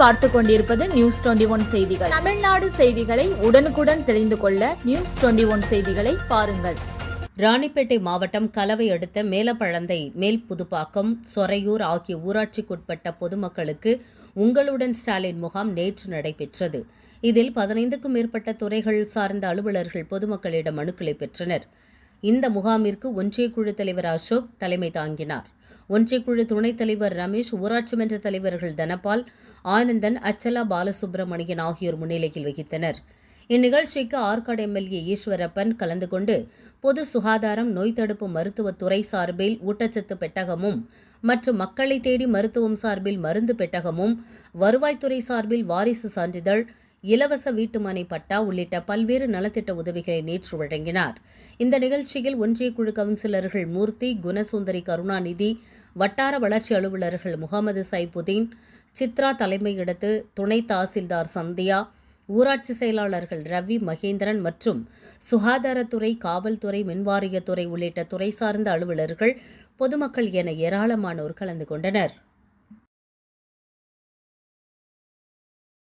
பார்த்து கொண்டிருப்பது news twenty one செய்திகள். தமிழ்நாடு செய்திகளை உடனுக்குடன் தெரிந்து கொள்ள நியூஸ் டுவெண்டி ஒன் செய்திகளை பாருங்கள். ராணிப்பேட்டை மாவட்டம் கலவை அடுத்த மேலப்பழந்தை மேல் புதுப்பாக்கம் சொரையூர் ஆகிய ஊராட்சிக்குட்பட்ட பொதுமக்களுக்கு உங்களுடன் ஸ்டாலின் முகாம் நேற்று நடைபெற்றது. இதில் பதினைந்துக்கும் மேற்பட்ட துறைகள் சார்ந்த அலுவலர்கள் பொதுமக்களிடம் மனுக்களை பெற்றனர். இந்த முகாமிற்கு ஒன்றிய குழு தலைவர் அசோக் தலைமை தாங்கினார். ஒன்றிய குழு துணைத் தலைவர் ரமேஷ் ஊராட்சி மன்ற தலைவர்கள் தனபால் ஆனந்தன் அச்சலா பாலசுப்ரமணியன் ஆகியோர் முன்னிலையில் வகித்தனர். இந்நிகழ்ச்சிக்கு ஆற்காடு எம்எல்ஏ ஈஸ்வரப்பன் கலந்து கொண்டு பொது சுகாதாரம் நோய் தடுப்பு மருத்துவத்துறை சார்பில் ஊட்டச்சத்து பெட்டகமும் மற்றும் மக்களை தேடி மருத்துவம் சார்பில் மருந்து பெட்டகமும் வருவாய்த்துறை சார்பில் வாரிசு சான்றிதழ் இலவச வீட்டுமனை பட்டா உள்ளிட்ட பல்வேறு நலத்திட்ட உதவிகளை நேற்று வழங்கினார். இந்த நிகழ்ச்சியில் ஒன்றிய குழு கவுன்சிலர்கள் மூர்த்தி குணசுந்தரி கருணாநிதி வட்டார வளர்ச்சி அலுவலர்கள் முகமது சைபுதீன் சித்ரா தலைமையிடத்து துணை தாசில்தார் சந்தியா ஊராட்சி செயலாளர்கள் ரவி மகேந்திரன் மற்றும் சுகாதாரத்துறை காவல்துறை மின்வாரியத்துறை உள்ளிட்ட துறை சார்ந்த அலுவலர்கள் பொதுமக்கள் என ஏராளமானோர் கலந்து கொண்டனர்.